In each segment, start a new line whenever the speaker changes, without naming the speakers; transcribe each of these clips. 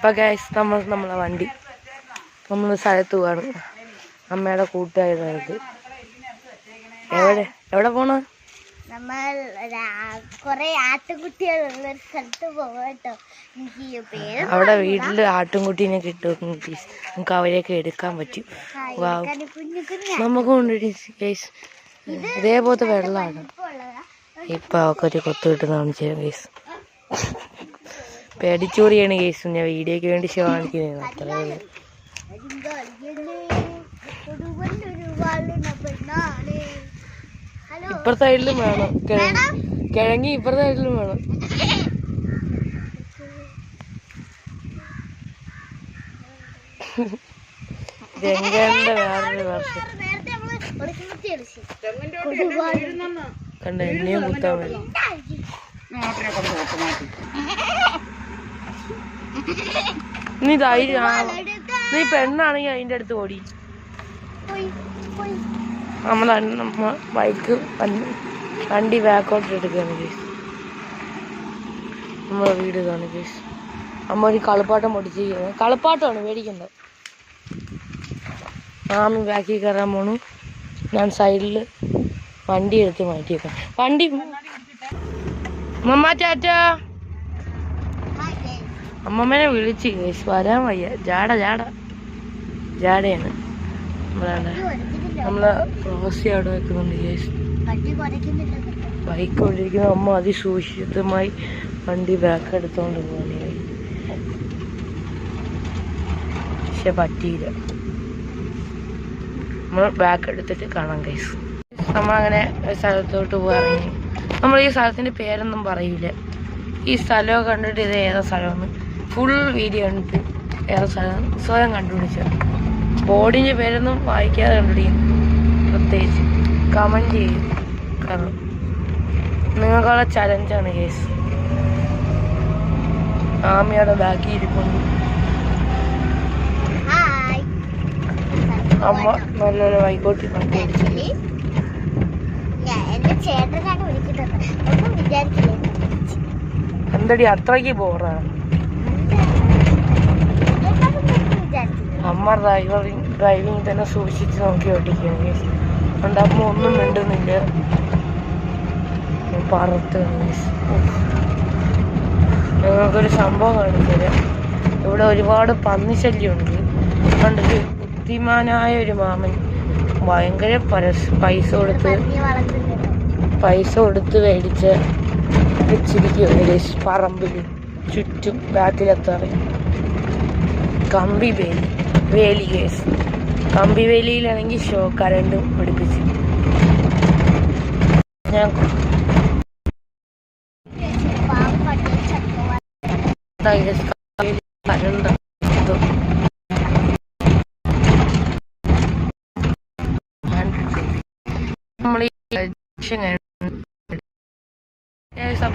ഇപ്പം ഗൈസ് നമ്മൾ നമ്മളെ വണ്ടി. നമ്മൾ സ്ഥലത്ത് പോവാണ്. അമ്മയുടെ കൂട്ടുകാരുന്നത് എവിടെ? എവിടെ പോണ?
നമ്മൾ കൊറേ ആട്ടുകുട്ടികളുള്ള ഒരു സ്ഥലത്ത് പോകട്ടോ എനിക്ക്
അവിടെ വീട്ടിൽ ആട്ടുംകുട്ടീനെ കിട്ടും. നമുക്ക് അവരെയൊക്കെ എടുക്കാൻ പറ്റും. നമുക്ക് കൊണ്ടുപോയി ഗൈസ് ഇതേപോലത്തെ വെള്ളമാണ്. ഇപ്പൊ അവക്കൊരു കൊത്തു കിട്ടുന്നതാണ് ചെയ്യാം ഗൈസ് പേടിച്ചോറിയാണ് കേസ് ഞാൻ വീഡിയോയ്ക്ക് വേണ്ടി ഷോ കാണിക്കുന്നത് അത്രേ ഉള്ളൂ. ഇപ്പുറത്തെ സൈഡിലും വേണം. കിഴങ്ങി ഇപ്പുറത്തെ സൈഡിലും വേണം.
ഒരുപാട്
കണ്ട എന്നെയും കുത്താൻ വരും നീ ധൈര്യം നീ പെണ്ണാണെങ്കിൽ അതിന്റെ അടുത്ത് ഓടി.
പോയി പോയി.
നമ്മളെ നമ്മ ബൈക്ക് വണ്ടി ബാക്കോട്ട് എടുക്കുകയാണ് കേസ് നമ്മളെ വീട് ഇതാണ് കേസ് അമ്മ ഒരു കളിപ്പാട്ടം പൊടിച്ചിരിക്കുന്നത് കളിപ്പാട്ടമാണ് മേടിക്കുന്നത് മാമി ബാക്കി കയറാൻ പോണു. ഞാൻ സൈഡിൽ വണ്ടി എടുത്ത് മാറ്റിയേക്കാം. വണ്ടി മമ്മ ടാറ്റാ. അമ്മമ്മനെ വിളിച്ച് വരാൻ വയ്യ. ജാട ജാട. ജാടയാണ്. നമ്മളവിടെ നമ്മളെ റോസി അവിടെ വെക്കുന്നുണ്ട്
കുറയ്ക്കുന്നില്ല
ബൈക്ക് ഓടിക്കുന്ന അമ്മ അതിസൂക്ഷിതമായി വണ്ടി ബാക്ക് എടുത്തോണ്ട് പോവാണ് പക്ഷെ പറ്റിയില്ല. നമ്മൾ ബാക്ക് എടുത്തിട്ട് കാണാം കൈസ് നമ്മളങ്ങനെ സ്ഥലത്തോട്ട് പോകാറിങ്ങി നമ്മൾ ഈ സ്ഥലത്തിന്റെ പേരൊന്നും പറയില്ല. ഈ സ്ഥലമൊക്കെ കണ്ടിട്ട് ഇത് ഏതാ സ്ഥലമെന്ന് ഫുൾ വീഡിയോ കണ്ടിട്ട് സ്വയം കണ്ടുപിടിച്ചു ബോഡിന്റെ പേരൊന്നും വായിക്കാതെ കണ്ടുപിടിക്കും പ്രത്യേകിച്ച് കമന്റ് ചെയ്യും. കാരണം നിങ്ങൾക്കുള്ള ചലഞ്ചാണ് കേസ് ആമയുടെ ബാക്കി
ഹായ്
അമ്മ നല്ലൊരു വൈകോട്ടി എന്തടി അത്രയ്ക്ക് ബോറാണ് അമ്മ ഡ്രൈവറിങ് ഡ്രൈവിങ് തന്നെ സൂക്ഷിച്ച് നോക്കി ഓടിക്കും കേസ് അതുകൊണ്ട് അമ്മ ഒന്നും മിണ്ടുന്നില്ല. പറത്ത് ഞങ്ങൾക്കൊരു സംഭവം കാണിച്ചുതരാം. ഇവിടെ ഒരുപാട് പന്നിശല്യമുണ്ട്. ഒരു ബുദ്ധിമാനായ ഒരു മാമൻ ഭയങ്കര പരസ് പൈസ കൊടുത്ത് പൈസ കൊടുത്ത് മേടിച്ച് വെച്ചിരിക്കുകയാണ് പറമ്പിൽ ചുറ്റും ബാക്കിലെത്താറ് കമ്പി വേലി വേലി കേസ് കമ്പി വേലിയിലാണെങ്കിൽ ഷോ കരണ്ടും പിടിപ്പിച്ച്. ഞാൻ കരണ്ട്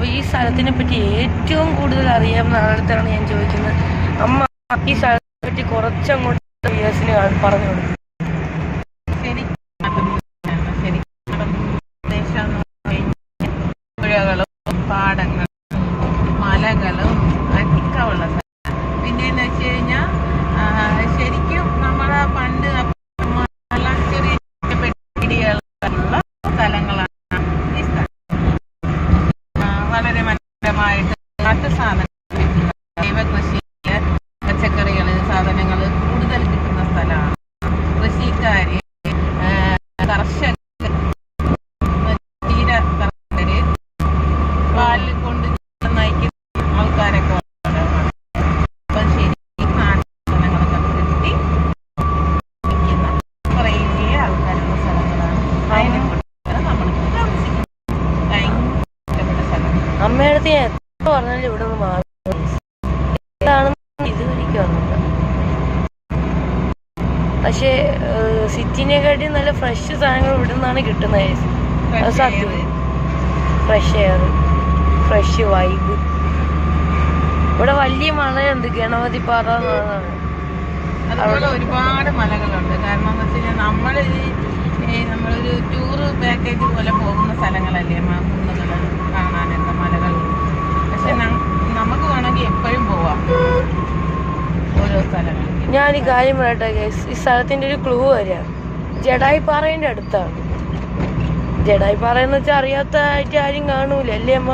ഈ സ്ഥലത്തിനെ പറ്റി ഏറ്റവും കൂടുതൽ അറിയാവുന്ന ആളടുത്താണ് ഞാൻ ചോദിക്കുന്നത്. അമ്മ ഈ സ്ഥലത്തെ പറ്റി കുറച്ചങ്ങോട്ട് വ്യൂസിന് പറഞ്ഞു കൊടുക്കും
പുഴകളും പാടങ്ങളും മലകളും ഒക്കെ ഉള്ള സ്ഥലം പിന്നെന്ന് വെച്ച് കഴിഞ്ഞാൽ ശരിക്കും നമ്മളെ പണ്ട് അപ്പന്മാരെല്ലാം ചെറിയ പെട്ടിടികളുള്ള സ്ഥലങ്ങളാണ് ഈ സ്ഥലം ആ, വളരെ മനോഹരമായിട്ട് നാട്ടു സാധനങ്ങൾ ജൈവ കൃഷി പച്ചക്കറികൾ സാധനങ്ങൾ കൂടുതൽ കിട്ടുന്ന സ്ഥലമാണ് കൃഷിക്കാര് ആ, കർഷകർ തീര കർഷകര് പാലിൽ കൊണ്ട് നയിക്കുന്ന ആൾക്കാരൊക്കെ ഉള്ളതാണ്. അപ്പം ശരിക്കും നാട്ടുസാധനങ്ങളൊക്കെ കിട്ടി വിൽക്കുന്ന കുറേ ആൾക്കാരുള്ള സ്ഥലങ്ങളാണ് അതിനെ നമ്മൾ താമസിക്കുന്നത് ഭയങ്കര ഇഷ്ടപ്പെട്ട സ്ഥലം
അമ്മയുടെ അടുത്ത് ഞാൻ എത്ര പറഞ്ഞാലും ഇവിടെ നിന്ന് മാറി പക്ഷേ സിറ്റിനെക്കാട്ടി നല്ല ഫ്രഷ് സാധനങ്ങൾ ഇവിടെ നിന്നാണ് കിട്ടുന്നത് അത് സത്യം. ഫ്രഷ് എയർ ഫ്രഷ് വൈബ് ഇവിടെ വലിയ മലയുണ്ട് ഗണപതി പാറ എന്നുള്ളതാണ്
അതുപോലെ ഒരുപാട് മലകളുണ്ട്. കാരണം എന്ന് വെച്ച് കഴിഞ്ഞാൽ നമ്മൾ ഈ നമ്മളൊരു ടൂർ പാക്കേജ് പോലെ പോകുന്ന സ്ഥലങ്ങളല്ലേ മ- കുന്നുകൾ കാണാനൊക്കെ മലകൾ പക്ഷെ ന- നമുക്ക് വേണമെങ്കിൽ എപ്പോഴും പോവാം ഓരോ സ്ഥലങ്ങളിൽ
ഞാൻ ഈ കാര്യം പറയട്ടെ ഗൈസ് ഈ സ്ഥലത്തിന്റെ ഒരു ക്ലൂ വരാം ജഡായി പാറയുടെ അടുത്താണ്. ജഡായി പാറ എന്ന് വെച്ചാൽ അറിയാത്ത ആയിട്ട് ആരും കാണൂല അല്ലേ അമ്മ?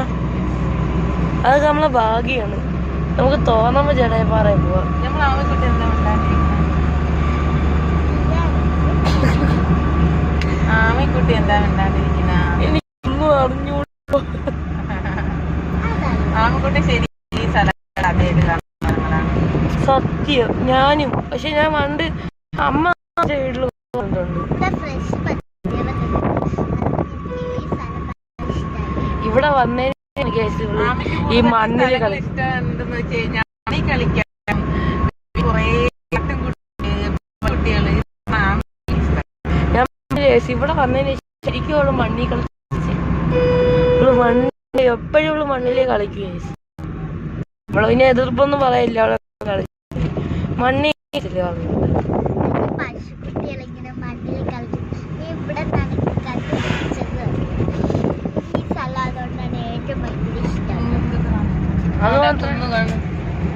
അതൊക്കെ നമ്മളെ ഭാഗ്യമാണ് നമുക്ക് തോന്നുമ്പോ ജഡായി പാറയിൽ പോവാം.
ആമക്കുട്ടി എന്താ ഉണ്ടാക്കിയിരിക്കുന്നത് ആമക്കുട്ടി
എനിക്കൊന്നും
ശരി ഈ സ്ഥലം
സത്യം ഞാനും. പക്ഷെ ഞാൻ പണ്ട് അമ്മ സൈഡിൽ
ഇവിടെ
വന്നതിന്
ആമയ്ക്ക്
ഈ
സ്ഥലങ്ങൾ
കളി
കളിക്കാൻ
കേസ് ഇവിടെ വന്നതിന് ശരിക്കും അവൾ മണ്ണിൽ കളിച്ച്. മണ്ണിൽ എപ്പോഴും അവൾ മണ്ണിലേ കളിക്കും. കേസ് അവൾ പിന്നെ എതിർപ്പൊന്നും പറയില്ല. അവളെ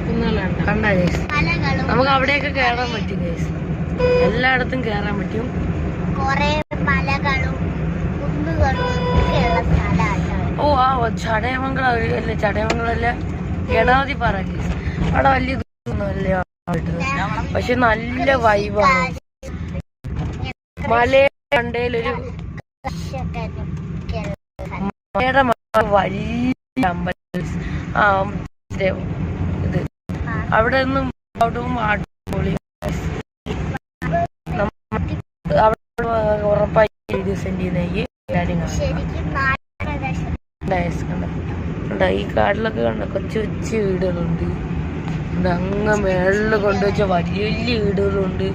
കുന്നുകൾ
കണ്ട നമുക്ക് അവിടെയൊക്കെ കേറാൻ പറ്റും എല്ലായിടത്തും കേറാൻ പറ്റും.
കുറെ മലകളും
ഓ ആ ചടയമംഗളം അല്ലേ ചടയമംഗലം പറ ഗണപതി പാറ അവിടെ വലിയ ഇതൊന്നും അല്ല പക്ഷെ നല്ല വൈബാണ് മലയുടെ മലയുടെ വലിയ അമ്പലം ആ ഇത്. അവിടെ നിന്നും അവിടും അടിപൊളി അവിടെ ഉറപ്പായി വീഡിയോ സെൻഡ് ചെയ്യുന്ന കാര്യങ്ങൾ ഈ കാട്ടിലൊക്കെ കണ്ട? കൊച്ചു കൊച്ചു വീടുകളുണ്ട്. അങ്ങ് മേളിൽ കൊണ്ടുവച്ച വലിയ വലിയ വീടുകളുണ്ട്.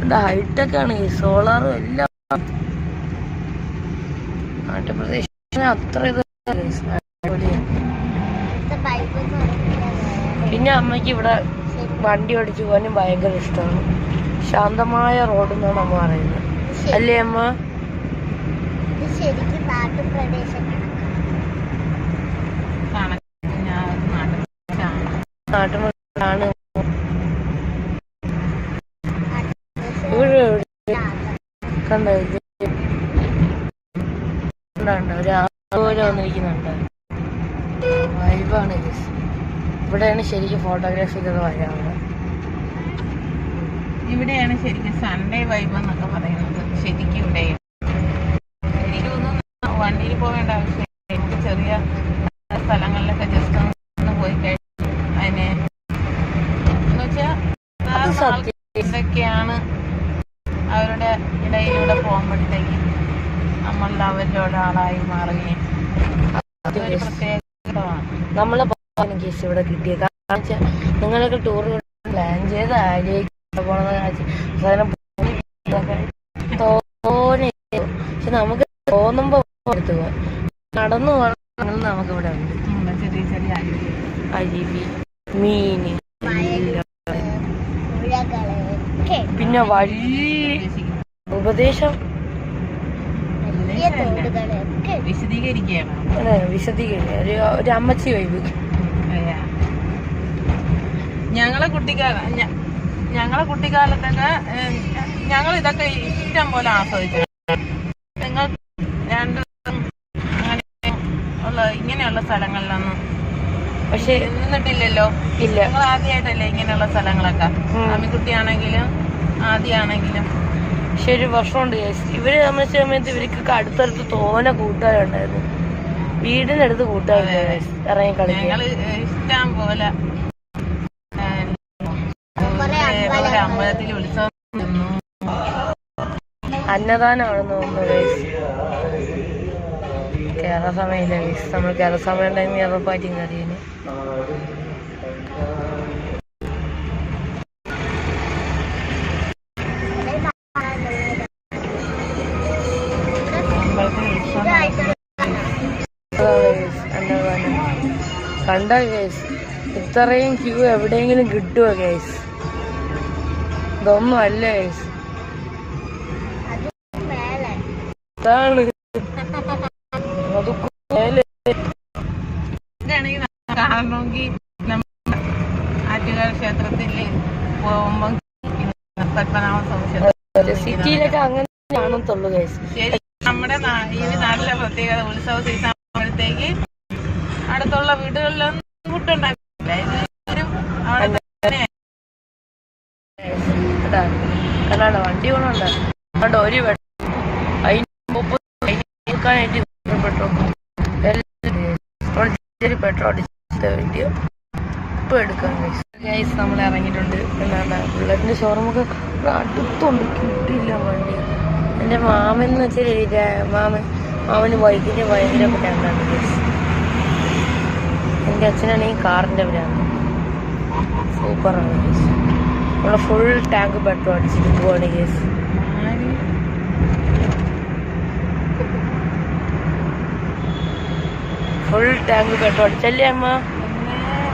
എന്താ ഹൈടെക് ആണ് സോളാറും എല്ലാം. നാട്ടുപ്രദേശം അത്ര ഇത് പിന്നെ അമ്മയ്ക്ക് ഇവിടെ വണ്ടി ഓടിച്ചു പോകാനും ഭയങ്കര ഇഷ്ടമാണ്. ശാന്തമായ റോഡ് എന്നാണ് അമ്മ പറയുന്നത്. അല്ലേ അമ്മ?
ശരിക്കും നാട്ടുപ്രദേശം
ഞാൻ
ഇവിടെ ഇവിടെയാണ് ശരിക്കും ഫോട്ടോഗ്രാഫി ഒക്കെ വരാറ്.
ഇവിടെയാണ് ശരിക്കും സൺഡേ വൈബ് എന്നൊക്കെ പറയുന്നത്. ശരിക്കും ഇവിടെ എനിക്ക് തോന്നുന്നു വണ്ടിയിൽ പോകേണ്ട ആവശ്യമില്ല. ചെറിയ സ്ഥലങ്ങളിലൊക്കെ ജസ്റ്റ് ഒന്ന് പോയി കഴിഞ്ഞാൽ അതിനെ എന്ന് വെച്ചാൽ
അത് സത്യം.
ഇതൊക്കെയാണ് അവരുടെ ഇടയിലൂടെ പോകുമ്പോഴത്തേക്ക് നമ്മൾ അവരുടെ ഒരാളായി മാറുകയും അതൊരു
നമ്മളെ കേസ് ഇവിടെ കിട്ടിയത്. കാരണം വെച്ചാൽ നിങ്ങളൊക്കെ ടൂർ പ്ലാൻ ചെയ്ത് ആഗ്രഹിക്കാൻ പോണെന്ന് കാണിച്ച് അവസാനം പക്ഷെ നമുക്ക് തോന്നുമ്പോ എടുത്തു പോവാം നടന്നു പോകണം നമുക്ക് ഇവിടെ ഉണ്ട്.
ചെറിയ ചെറിയ
അരുവി
ഒക്കെ
പിന്നെ വലിയ ഉപദേശം.
വിശദീകരിക്കുകയാണ്
വിശദീകരിക്കുക ഒരു ഒരു അമ്മച്ചി വൈബ്.
ഞങ്ങളെ കുട്ടിക്കാല ഞങ്ങളെ കുട്ടിക്കാലത്തൊക്കെ ഞങ്ങൾ ഇതൊക്കെ ഇഷ്ടം പോലെ ആസ്വദിച്ചു. നിങ്ങൾ രണ്ട് ഉള്ള ഇങ്ങനെയുള്ള സ്ഥലങ്ങളിലൊന്നും
പക്ഷെ
നിന്നിട്ടില്ലല്ലോ?
ഇല്ല.
നിങ്ങൾ ആദ്യമായിട്ടല്ലേ ഇങ്ങനെയുള്ള സ്ഥലങ്ങളൊക്കെ?
ഉം.
ആദ്യമാണെങ്കിലും
പക്ഷെ ഒരു വർഷമുണ്ട് guys. ഇവർ താമസിച്ച സമയത്ത് ഇവർക്കൊക്കെ അടുത്തടുത്ത് തോന കൂട്ടുകാരുണ്ടായിരുന്നു വീടിനടുത്ത്
അടുത്ത്
guys. ഇറങ്ങി കളിക്കാൻ.
ഇഷ്ടം പോലെ അമ്പലത്തിൽ ഉത്സവം
അന്നദാനമാണെന്ന് തോന്നുന്നു ഗൈസ് കേരള സമയമില്ല ഗൈസ് നമ്മൾ കേരള സമയം ടൈമിൽ ഉറപ്പായിട്ടും കറിയന് കണ്ട കേസ് ഇത്രയും ക്യൂ എവിടെയെങ്കിലും കിട്ടുമോ കേസ് ഇതൊന്നും അല്ല കേസ്
അതാണ് കാണണമെങ്കിൽ ആറ്റുകാൽ ക്ഷേത്രത്തിൽ പോകുമ്പം പത്മനാഭ സ്വാമി
സിറ്റിയിലൊക്കെ അങ്ങനെ കാണത്തുള്ളൂ
ശരി നമ്മുടെ ഈ നാട്ടിലെ പ്രത്യേകത ഉത്സവ സീസൺ ആകുമ്പോഴത്തേക്ക് അടുത്തുള്ള വീടുകളിലൊന്നും ഫുഡ് ഉണ്ടാക്കില്ല എല്ലാവരും അവിടെ തന്നെ.
കേട്ടാ വണ്ടി കൊണ്ടുണ്ട് കണ്ടോ ഒരു വെ- അതിന് മുപ്പത് കൊടുക്കാനായിട്ട് പെട്രോൾ പെട്രോൾ അടിച്ച വീഡിയോ ഇപ്പൊ എടുക്കാം ഗൈസ് നമ്മൾ ഇറങ്ങിയിട്ടുണ്ട്. എന്നാണ് ബുള്ളറ്റിന്റെ ഷോറൂമൊക്കെ അടുത്തുണ്ട്. കിട്ടിയില്ല വണ്ടി. എന്റെ മാമൻ എന്ന് വെച്ചാൽ മാമൻ മാമന് വൈകിട്ട് ഭയങ്കര ഗൈസ് എന്റെ അച്ഛനാണെങ്കിൽ കാറിന്റെ ഭ്രാന്ത് സൂപ്പറാണ് കേസ് നമ്മളെ ഫുൾ ടാങ്ക് പെട്രോൾ അടിച്ചിട്ട് പോവാണ്
കേസ്?
ഫുൾ ടാങ്ക് പെട്രോൾ അടിച്ചല്ലേ അമ്മ?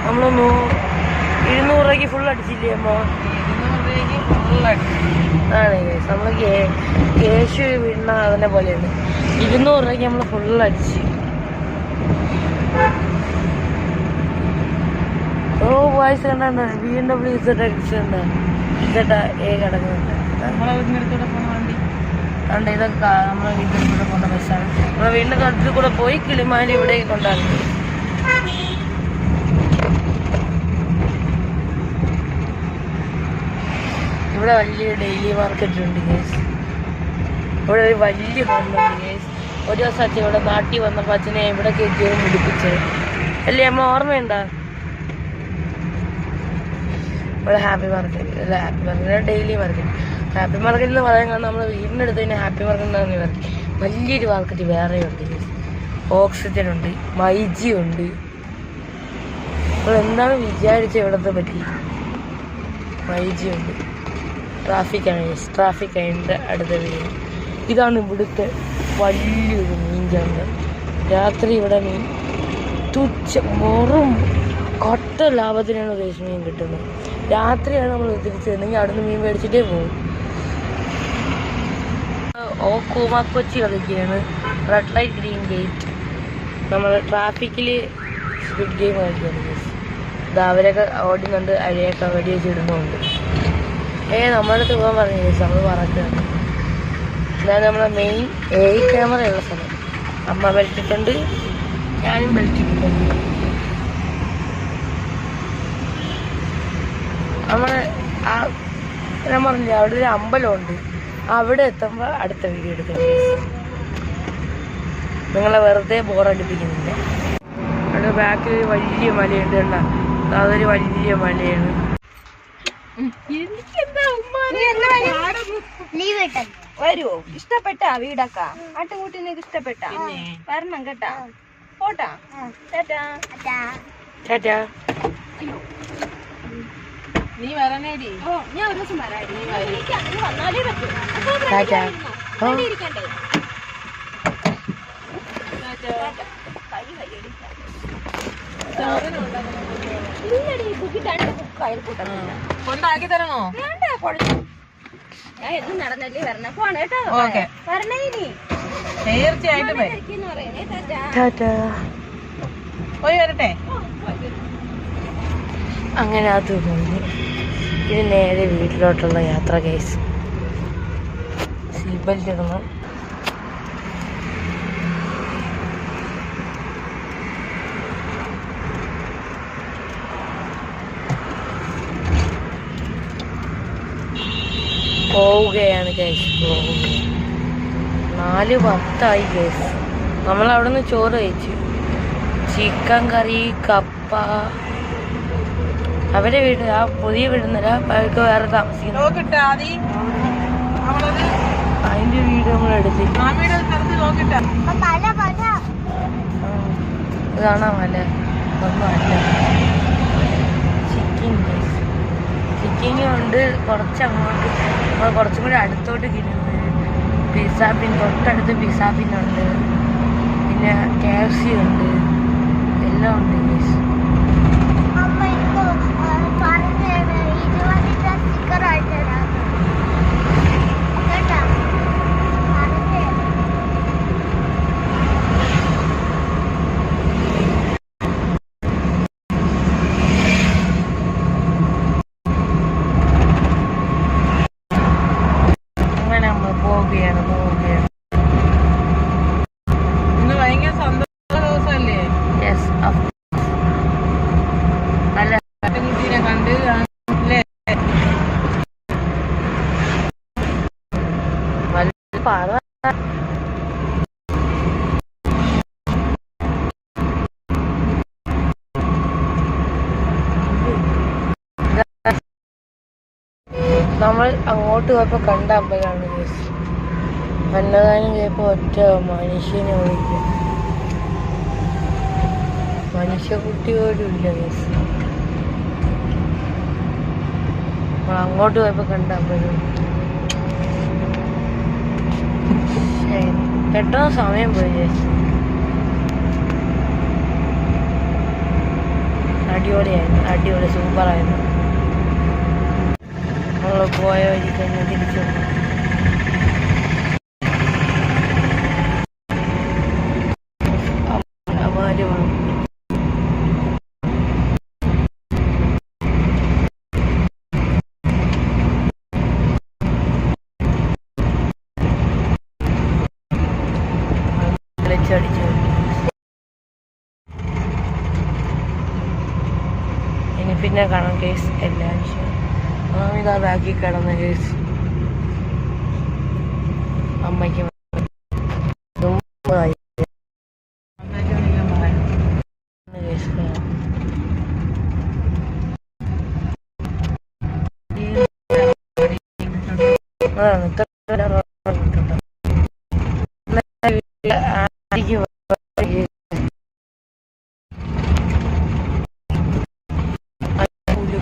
നമ്മൾ ഇരുന്നൂറ് രൂപയ്ക്ക് ഫുൾ അടിച്ചില്ലേ അമ്മ. ആണ് കേസ് നമ്മൾ കേശു വീണ അതിനെ പോലെയാണ്. ഇരുന്നൂറ് രൂപയ്ക്ക് നമ്മൾ ഫുൾ അടിച്ച്. ഓ വോയിസ് കണ്ടാണ് B M W Z X ഉണ്ട്. ഇസഡ് എ കിടക്കുന്നുണ്ട് അതുകൊണ്ട് ഇതൊക്കെ നമ്മുടെ വീട്ടിൽ കൂടെ പോകുന്ന ബസ്സാണ്. നമ്മുടെ വീടിന്റെ തൊട്ടിൽ കൂടെ പോയി കിളിമാലി ഇവിടേക്ക് കൊണ്ടാക്കി ഇവിടെ വലിയ ഡെയിലി മാർക്കറ്റ് ഉണ്ട് ഗേസ് ഇവിടെ ഒരു വലിയ ഹോമുണ്ട് ഗേസ് ഒരു ദിവസം അച്ഛൻ ഇവിടെ നാട്ടിൽ വന്നപ്പോൾ അച്ഛനെ ഇവിടെ കയറ്റിയത് പിടിപ്പിച്ചത്. അല്ലേ അമ്മ ഓർമ്മയുണ്ടോ? ഇവിടെ ഹാപ്പി മാർക്കറ്റ് അല്ല happy market daily market happy market എന്ന് പറയാൻ കാരണം നമ്മുടെ വീടിന്റെ അടുത്ത് തന്നെ ഹാപ്പി മാർക്കറ്റ് എന്ന് മാർക്കറ്റ് വലിയൊരു മാർക്കറ്റ് വേറെ ഉണ്ട്. ഓക്സിജൻ ഉണ്ട് മൈജി ഉണ്ട്. അപ്പോൾ എന്താണ് വിചാരിച്ച ഇവിടത്തെ പറ്റി? മൈജി ഉണ്ട്. ട്രാഫിക് ആണ് ട്രാഫിക് അതിന്റെ അടുത്ത വീട്. ഇതാണ് ഇവിടുത്തെ വലിയൊരു മീൻ ചന്ത രാത്രി ഇവിടെ മീൻ തുച്ഛ വെറും കൊട്ട ലാഭത്തിനാണ് കേസ് മീൻ കിട്ടുന്നത്. രാത്രിയാണ് നമ്മൾ തിരിച്ചു വരുന്നെങ്കിൽ നിന്ന് മീൻ മേടിച്ചിട്ടേ പോകും ഓ കൂമാക്കൊച്ചി കളിക്കുകയാണ്. റെഡ് ലൈറ്റ് ഗ്രീൻ ഗേറ്റ് നമ്മൾ ട്രാഫിക്കിൽ സ്പീഡ് ഗെയിം കളിക്കുകയാണ് ഇത് അവരൊക്കെ ഓടുന്നുണ്ട് അഴിയൊക്കെ വെടി വെച്ച് ഇടുന്നുണ്ട്. ഏ നമ്മുടെ അടുത്ത് പോകാൻ പറഞ്ഞു ചേച്ചി നമ്മൾ പറക്കുകയാണ്. ഞാൻ നമ്മളെ മെയിൻ എ ക്യാമറയുള്ള സ്ഥലം. അമ്മ ബെൽറ്റിട്ടുണ്ട് ഞാനും ബെൽറ്റ് നമ്മളെ ആ ഞാൻ പറഞ്ഞില്ലേ അവിടെ ഒരു അമ്പലമുണ്ട്. അവിടെ എത്തുമ്പോൾ അടുത്ത വീഡിയോ എടുക്കാം. നിങ്ങളെ വെറുതെ ബോറടിപ്പിക്കുന്നില്ല അവിടെ ബാക്കിൽ ഒരു വലിയ മലയുണ്ട് കണ്ട. അതൊരു വലിയ മലയാണ്.
വരുവോ? ഇഷ്ടപ്പെട്ടാ വീടൊക്കെ. ആട്ടുകൂട്ടി നിനക്ക് ഇഷ്ടപ്പെട്ടാ. വരണം കേട്ടാ. പോട്ടാ. ചേട്ടാ
ചേട്ടാ
ടാറ്റാ.
നീ വരണേടി.
ഓ ഞാൻ ഒരു ദിവസം വരാം എനിക്ക് അങ്ങനെ വന്നാലേ പറ്റൂ. അപ്പൊ
ടാറ്റാ. ഓ.
ഇവിടെ ഇരിക്കണ്ടേ? കൈ കൈയടി ഇല്ലടി കുക്കി
കൊണ്ടാക്കി തരണോ?
വേണ്ട ഞാൻ എന്നും നടന്നല്ലേ വരണേ. പോണ കേട്ടോ.
ഓക്കെ.
വരണേ ഇനി.
തീർച്ചയായിട്ടും വരും.
ടാറ്റാ.
ടാറ്റാ.
പോയി വരട്ടെ.
അങ്ങനെ അത് പോയി. ഇത് നേരെ വീട്ടിലോട്ടുള്ള യാത്ര കേസ് സീറ്റ് ബെൽറ്റ് ഇടണം പോവുകയാണ് കേസ് പോവുകയാണ്. നാല് പത്തായി കേസ് നമ്മൾ അവിടെ നിന്ന് ചോറ് കഴിച്ചു. ചിക്കൻ കറി കപ്പ അവരെ വീട് ആ പുതിയ വീടുന്നില്ല അവർക്ക് വേറെ താമസിക്കുന്നു. അതിന്റെ വീട് നമ്മൾ എടുത്ത്. ഇതാണോ മല? ഒന്നും ചിക്കിങ് ചിക്കിങ് ഉണ്ട് കുറച്ച് അങ്ങോട്ട് നമ്മൾ കുറച്ചും കൂടി അടുത്തോട്ട് കിട്ടുന്നത് പിസ്സ പിൻ തൊട്ടടുത്ത് പിസ്സ പിന്നുണ്ട് പിന്നെ കെ എഫ് സി ഉണ്ട്. എല്ലാം ഉണ്ട് subscribe. നമ്മൾ അങ്ങോട്ട് പോയപ്പോൾ കണ്ട അമ്പലമാണ് guys. അന്നദാനം ചെയ്യപ്പോ ഒറ്റ മനുഷ്യനെ പോയില്ല മനുഷ്യക്കുട്ടി പോലും ഇല്ല. നമ്മൾ അങ്ങോട്ട് പോയപ്പോ കണ്ട അമ്പലം പെട്ടെന്ന് സമയം പോയി guys. അടിപൊളിയായിരുന്നു അടിപൊളി സൂപ്പറായിരുന്നു നമ്മൾ പോയ വഴി തന്നെ തിരിച്ചു വന്നു. അമ്മ- അമ്മമാര് വന്നു. വിളിച്ചടിച്ചു ഇനി പിന്നെ ഇതാ ബാക്കി കിടന്ന് കേസ് അമ്മയ്ക്ക് ഇത്ര നേരം ഉറങ്ങിയിട്ടുണ്ട്. ഇന്നലെ വീട്ടിൽ ആന്റിക്ക് വയ്യ. അയ്യോ,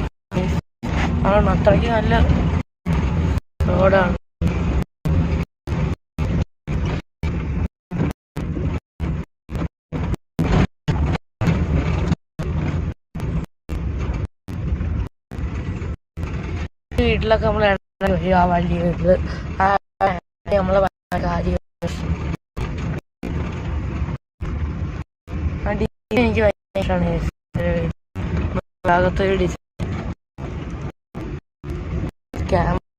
ആണ് അത്രയ്ക്ക് നല്ല റോഡാണ്. വീട്ടിലൊക്കെ നമ്മൾ ആ വലിയ വീട്ടിൽ. നമ്മളെ കാര്യം. എനിക്ക് ഭയങ്കര ഇഷ്ടമാണ് ഭാഗത്തൊരു ഡിസൈൻ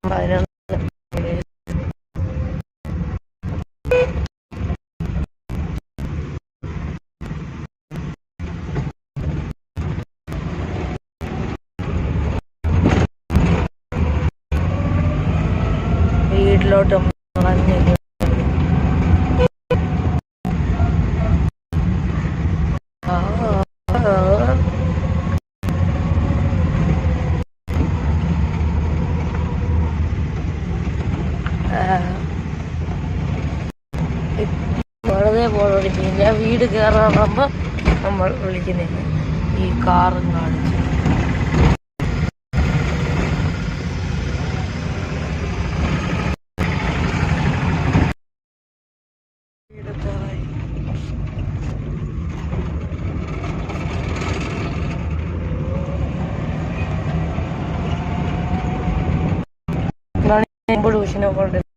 അതിനകത്ത് വീട്ടിലോട്ട് മറഞ്ഞു ആ ആ, ആ. വെറുതെ ബോൾ വിളിക്കുന്നില്ല വീട് കയറുമ്പോൾ നമ്മൾ വിളിക്കുന്നില്ല ഈ കാറും കാണിച്ചു. കയറായി മുമ്പ്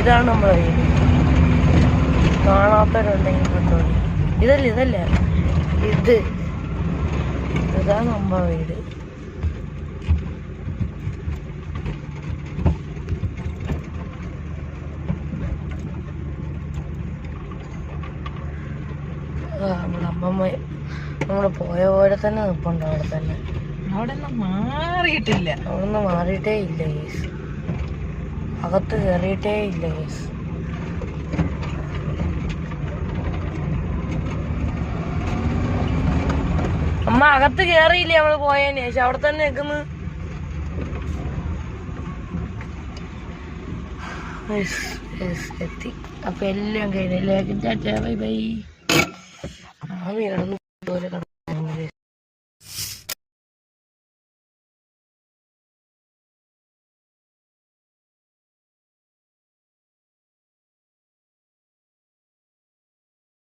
ഇതാണ് നമ്മളെ വീട് കാണാത്തവരുണ്ടെങ്കിൽ കണ്ടോളി ഇതല്ല ഇതല്ല. ഇത്. ഇതാണ് നമ്മളെ വീട് ആ, നമ്മുടെ അമ്മമ്മ നമ്മൾ പോയ പോലെ തന്നെ നിൽപ്പുണ്ട് അവിടെ തന്നെ.
അവിടെ നിന്ന് മാറിയിട്ടില്ല.
അവിടുന്ന് മാറിയിട്ടേ ഇല്ല കേസ് അകത്ത് കയറിയിട്ടേ ഇല്ല കേസ് അമ്മ അകത്ത് കയറിയില്ലേ നമ്മൾ പോയതിന് ശേഷം അവിടെ തന്നെ നിൽക്കുന്നു എത്തി. അപ്പൊ എല്ലാം കഴിഞ്ഞല്ലേ ബൈ ബൈ. ആ വീടൊന്നും പോലെ